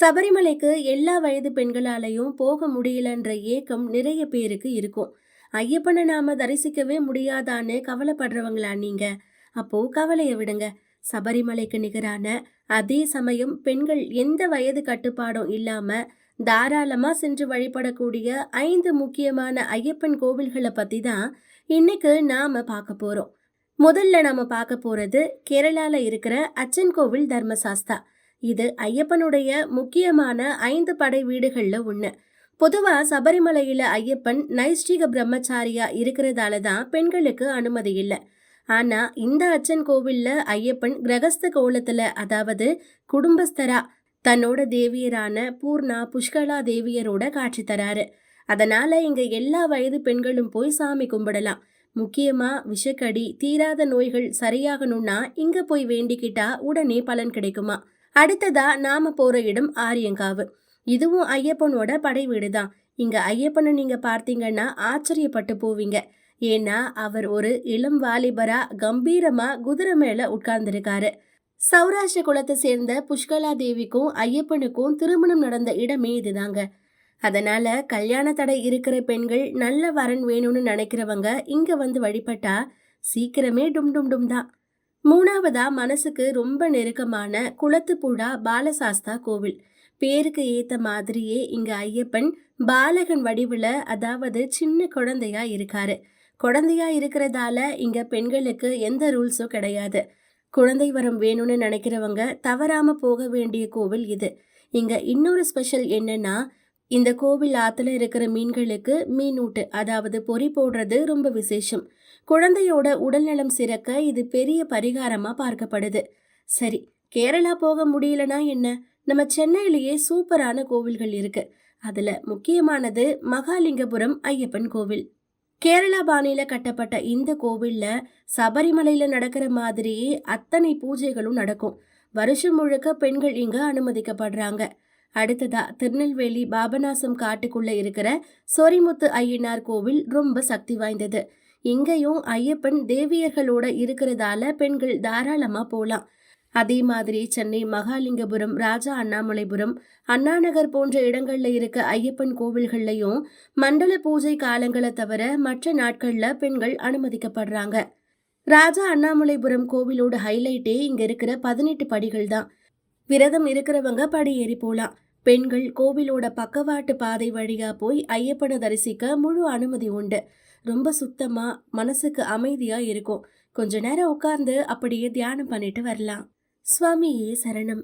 சபரிமலைக்கு எல்லா வயது பெண்களாலையும் போக முடியலன்ற ஏக்கம் நிறைய பேருக்கு இருக்கும். ஐயப்பனை நாம தரிசிக்கவே முடியாதான்னு கவலைப்படுறவங்களா நீங்க? அப்போ கவலையை விடுங்க. சபரிமலைக்கு நிகரான அதே சமயம் பெண்கள் எந்த வயது கட்டுப்பாடும் இல்லாம தாராளமா சென்று வழிபடக்கூடிய ஐந்து முக்கியமான ஐயப்பன் கோவில்களை பத்தி தான் இன்னைக்கு நாம பார்க்க போறோம். முதல்ல நாம பார்க்க போறது கேரளால இருக்கிற அச்சன் கோவில் தர்மசாஸ்தா. இது ஐயப்பனுடைய முக்கியமான ஐந்து படை வீடுகளில் ஒன்று பொதுவாக சபரிமலையில் ஐயப்பன் நைஷ்டிக பிரம்மச்சாரியா இருக்கிறதால தான் பெண்களுக்கு அனுமதி இல்லை. ஆனால் இந்த அச்சன் கோவிலில் ஐயப்பன் கிரகஸ்த கோலத்தில் அதாவது குடும்பஸ்தரா தன்னோட தேவியரான பூர்ணா புஷ்கலா தேவியரோட காட்சி தராரு. அதனால இங்கே எல்லா வயது பெண்களும் போய் சாமி கும்பிடலாம். முக்கியமாக விஷக்கடி தீராத நோய்கள் சரியாகணும்னா இங்கே போய் வேண்டிக்கிட்டா உடனே பலன் கிடைக்குமா? அடுத்ததா நாம போற இடம் ஆரியங்காவு. இதுவும் ஐயப்பனோட படை வீடு தான் இங்க ஐயப்பனை நீங்க பார்த்தீங்கன்னா ஆச்சரியப்பட்டு போவீங்க. ஏன்னா அவர் ஒரு இளம் வாலிபரா கம்பீரமா குதிரை மேல உட்கார்ந்திருக்காரு. சௌராஷ்டிர குலத்தை சேர்ந்த புஷ்கலா தேவிக்கும் ஐயப்பனுக்கும் திருமணம் நடந்த இடமே இதுதாங்க. அதனால கல்யாண தடை இருக்கிற பெண்கள் நல்ல வரன் வேணும்னு நினைக்கிறவங்க இங்க வந்து வழிபட்டா சீக்கிரமே டும் டும் டும் தான். மூணாவதா மனசுக்கு ரொம்ப நெருக்கமான குளத்துப்புழா பாலசாஸ்தா கோவில். பேருக்கு ஏத்த மாதிரியே இங்க ஐயப்பன் பாலகன் வடிவுல அதாவது சின்ன குழந்தையா இருக்காரு. குழந்தையா இருக்கிறதால இங்க பெண்களுக்கு எந்த ரூல்ஸும் கிடையாது. குழந்தை வரம் வேணும்னு நினைக்கிறவங்க தவறாம போக வேண்டிய கோவில் இது. இங்க இன்னொரு ஸ்பெஷல் என்னன்னா இந்த கோவில் ஆத்துல இருக்கிற மீன்களுக்கு மீனூட்டு அதாவது பொறி போடுறது ரொம்ப விசேஷம். குழந்தையோட உடல்நலம் சிறக்க இது பெரிய பரிகாரமா பார்க்கப்படுது. சரி கேரளா போக முடியலனா என்ன? நம்ம சென்னையிலேயே சூப்பரான கோவில்கள் இருக்கு. அதுல முக்கியமானது மகாலிங்கபுரம் ஐயப்பன் கோவில். கேரளா பாணியில கட்டப்பட்ட இந்த கோவில்ல சபரிமலையில நடக்கிற மாதிரியே அத்தனை பூஜைகளும் நடக்கும். வருஷம் முழுக்க பெண்கள் இங்க அனுமதிக்கப்படுறாங்க. அடுத்ததா திருநெல்வேலி பாபநாசம் காட்டுக்குள்ள இருக்கிற சொரிமுத்து ஐயனார் கோவில் ரொம்ப சக்தி வாய்ந்தது. இங்கேயும் ஐயப்பன் தேவியர்களோட இருக்கிறதால பெண்கள் தாராளமா போலாம். அதே மாதிரி சென்னை மகாலிங்கபுரம் ராஜா அண்ணாமலைபுரம் அண்ணாநகர் போன்ற இடங்கள்ல இருக்க ஐயப்பன் கோவில்கள்லையும் மண்டல பூஜை காலங்களை தவிர மற்ற நாட்கள்ல பெண்கள் அனுமதிக்கப்படுறாங்க. ராஜா அண்ணாமலைபுரம் கோவிலோட ஹைலைட்டே இங்க இருக்கிற பதினெட்டு படிகள் தான் விரதம் இருக்கிறவங்க படியேறி ஏறி போலாம். பெண்கள் கோவிலோட பக்கவாட்டு பாதை வழியா போய் ஐயப்பனை தரிசிக்க முழு அனுமதி உண்டு. ரொம்ப சுத்தமா மனசுக்கு அமைதியா இருக்கும். கொஞ்ச நேரம் உட்கார்ந்து அப்படியே தியானம் பண்ணிட்டு வரலாம். சுவாமியே சரணம்.